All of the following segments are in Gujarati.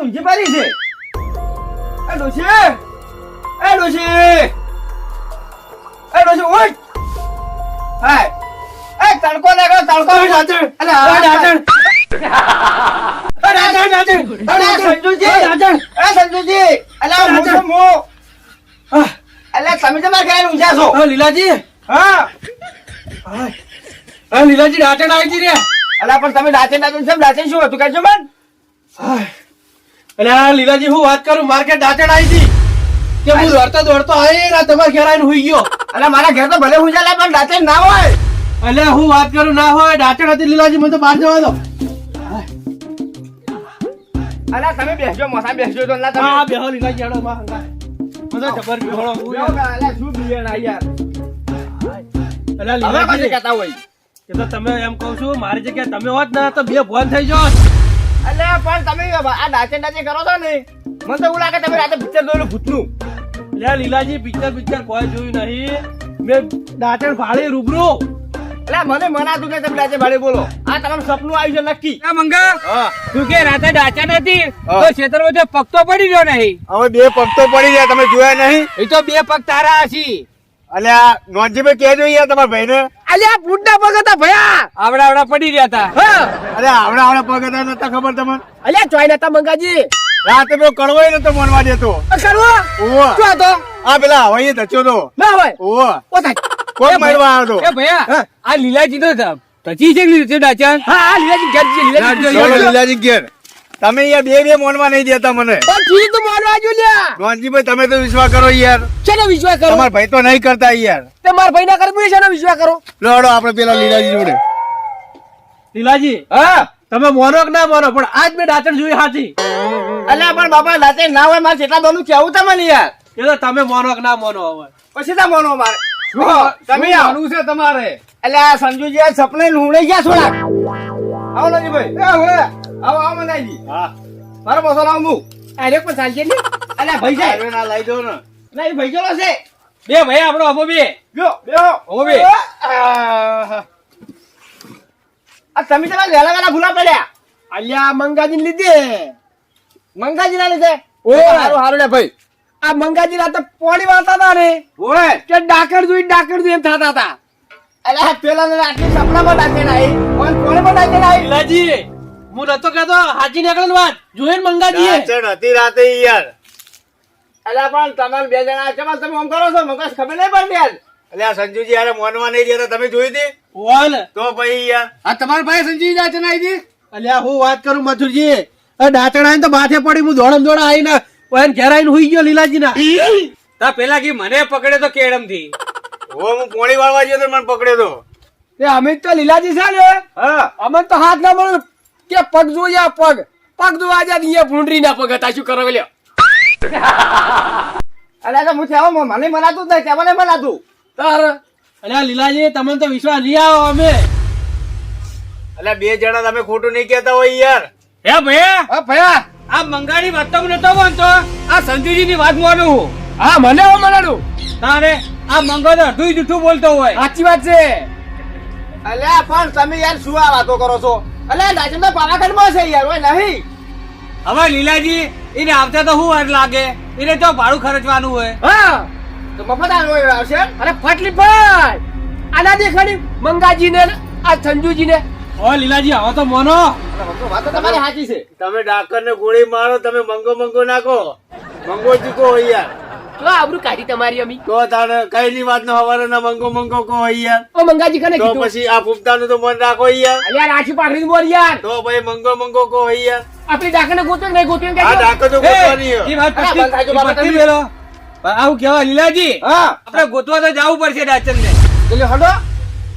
ઊંઘી પડી છે. એ ડોશી એ ડોશી. એ ડોશી ઉઠ. હાય. એ તડકો લાગ્યો તડકો અલે આ રાધણ. અરે સંજુજી. એ સંજુજી. અલે હું છું, હું. અલે તમે તમારા ઘરે ઊંઘ્યા છો. હા લીલાજી. હા. હા. લીલાજી ડાટણ આવી હતી રે અલા પણ તમે દાંતે દાંતે કેમ દાંતે શું હતું? કહેજો મન. અને લીલાજી હું વાત કરું? માર્કેટ દાચણ આવી હતી. કે હું દોડતો દોડતો આવી ને તમારા ઘેર આવીને હુઈ ગયો. અલા મારા ઘેર તો ભલે લે પણ દાચણ ના હોય. એટલે હું વાત કરું? ના હોય દાચણ હતી લીલાજી મને તો બહાર જવા દો. અલા તમે બેસજો મોસા બેસજો તો અલા તમે. હા બેહો લીલાજી હેડો માં હંગા મને જબર બેહો અલા શું બિયાણ આ યાર. અલા લીલાજી. કહેતા હોય. એ તો તમે એમ કહું છું મારી જગ્યાએ તમે હોત ને તો બે ફોન થઈ જાત અલે પણ તમે આ ડાચે ડાચે કરો છો ને? મને તો એવું લાગે તમે રાતે પિક્ચર જોયેલું ભૂતનું. લે લીલાજી પિક્ચર પિક્ચર કોઈ જોયું નહીં. મેં ડાટણ ફાળી રૂબરૂ. એટલે મને મનાતું કે તમે ડાચે ભાડે બોલો. આ તમારું સપનું આવ્યું છે નક્કી. આ મંગા હા. તું કે રાતે ડાચા નથી. તો ખેતરમાં જો પગ તો પડી ગયો નહીં. હવે બે પગ તો પડી ગયા તમે જોયા નહીં? એ તો બે પગ તારા હશી. અલ્યા આ નોનજીભાઈ કહેજો યાર તમારા ભાઈને. અલ્યા બુડ્ડા પગ હતા ભયા. આવડા આવડા પડી રહ્યા હતા. અરે આવડા આવડા પગ હતા નતા ખબર તમને? અલ્યા ચોઈ નતા મંગાજી. રાતે પેલો કડવાઈ નતો મનવા દેતો. કરવો ઓવો શું હતો? આ પેલા હવાઈ ધચ્યો તો. ના હોય. ઓવો ઓ થાય. કોણ મારવા આવ્યો એ ભયા આ લીલાજી તો હતા. છે લીલાજી? ડાચા હા હા લીલાજી ઘેર છે લીલાજી ઘેર. તમે યાર બે બે મોનવા નહીં દેતા મને. પણ ચીજ તો મોનવા જો લ્યા. તમે તો વિશ્વાસ કરો યાર. શેનો વિશ્વાસ કરો? તમાર ભાઈ તો નહીં કરતા યાર. તે મારા ભાઈ ના કરવું શેનો વિશ્વાસ કરો? લડો આપણે પેલા લીલાજી જોડે. લીલાજી હા? તમે મોનો કે ના મોનો? પણ આજ મેં ડાચણ જોઈ હાથી. અલ્યા પણ બાપા દાંતે ના હોય મારે જેટલા દોનું કેવું તમને યાર. એ તો તમે મોનો કે ના મોનો હવે. પછી તા મોનો મારે. તમે આવું. છે તમારે? એટલે આ સંજુજી આ સપને લુણાઈ ગયા થોડા આવો નજીભાઈ એ હવે. આવો આવો મનાજી હા. મારો મસાલો આવું હું અરે પણ ચાલશે ને? અલ્યા ભાઈ જાય. ના લઈ દો ને. ના એ ભાઈ ગયો છે. બે ભાઈ આપણો અબો બે. આ તમે તમારે વેલા વેલા ભૂલા પડ્યા. અલ્યા મંગાજી લીધે. મંગાજી ના લીધે. ઓ હારું હારું લે ભાઈ. આ મંગાજી રાતે પોણી વાળતા હતા ને. ઓય. કે ડાકર જોઈ ડાકર જોઈ એમ થતા હતા. અલ્યા પેલા ને આટલી સપનામાં ડાકે ના આવી કોણ કોણે પણ ડાકે લીલાજી હું નતો કહેતો હાજી નીકળે વાત. જોઈને મંગાજીએ. હતી રાતે યાર. અલ્યા પણ તમારે બે જણા છે પણ તમે આમ કરો છો મગજ ખબર નહીં પડતી યાર. અલ્યા સંજુજી યાર મોનવા નહીં દેતા તમે જોઈ હતી? ઓલ તો ભાઈ યાર. આ તમારા ભાઈ સંજુજી જાચન આવી હતી અલ્યા હું વાત કરું મથુરજી ડાચણ ને તો માથે પડી હું દોડમ દોડા આવીને ઓય ઘેર આવીને હુઈ ગયો લીલાજી ના તા પેલા કે મને પકડે તો કેડમથી ઓ હું પોણી વાળવા ગયો તો મને પકડ્યો તો. એ અમિત તો લીલાજી છે ને. હા. અમે તો હાથ ના મળે કે પગ જોયા પગ. પગ જોવા આજે અહીંયા ભૂંડરી ના પગ હતા. શું કરો લ્યો? અલ્યા તો હું થયો મને મનાતું જ નહીં ત્યાં મને મનાતું. તાર. અરે લીલાજી તમને તો વિશ્વાસ નહીં આવો અમે. અલ્યા બે જણા તમે ખોટું નહીં કહેતા હોય યાર. હે ભૈયા? હા ભૈયા. આ મંગાની વાત તો નતો માનતો આ સંજુજી ની વાત માનું હા. મને હું મનાડું? તારે આ મંગો તો અડધું જૂઠું બોલતો હોય. સાચી વાત છે. અલ્યા પણ તમે યાર શું આ વાતો કરો છો? અલ્યા રાજન તો પાવાગઢમાં છે યાર ઓય નહીં. હવે લીલાજી એને આવતા તો શું વાર લાગે? એને તો ભાડું ખર્ચવાનું હોય. હા તો મફત આ આવશે? અરે ફટલી ભાઈ આના દેખાડી મંગાજી ને આ સંજુજી ને ઓ લીલાજી આવો તો મોનો. વાત તો તમારી સાચી છે. તમે ડાકર ને ગોળી મારો તમે મંગો મંગો નાખો. મંગો ચૂકો હોય યાર. તો આબરૂ કાઢી તમારી અમી. તો તારે કઈ ની વાત નો હવારે ના મંગો મંગો કો યાર? ઓ મંગાજી કને તો પછી આ ફૂફતા નું તો મન રાખો યાર. અલ્યા પાખરી પાઘડી બોલ યાર. તો ભાઈ મંગો મંગો કો યાર. આપણી ડાકને ગોત્યો કે નહીં ગોત્યો કે આ ડાકર તો ગોતવાની એ વાત. પણ આવું કેવા લીલાજી. હા. આપણે ગોતવા તો જવું પડશે ડાચન ને એટલે હડો.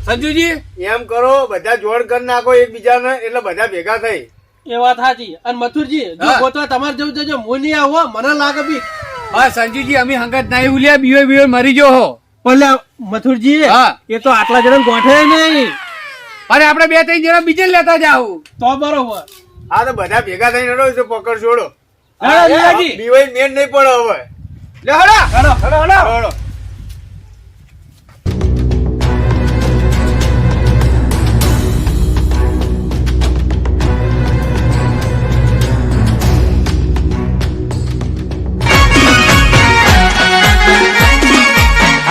સંજુજી. એમ કરો બધા જોડ કરી નાખો એકબીજાને એટલે બધા ભેગા થઈ. એ વાત સાચી. અને મથુરજી જો ગોતવા તમારે જવું જજો હું નહીં આવો મને લાગે બી. હા સંજુજી અમે હંગત નહીં ઉલ્યા બીઓ બીઓ મરી જો હો. પણ મથુરજી હા. એ તો આટલા જણા ગોઠે નહીં. અરે આપણે બે ત્રણ જણા બીજે લેતા જાવ તો બરોબર. આ તો બધા ભેગા થઈને રડો તો પકડ છોડો. હા, બીવાઈ મેન નહીં પડે હવે. લે હડો હેડો. હડો હડો.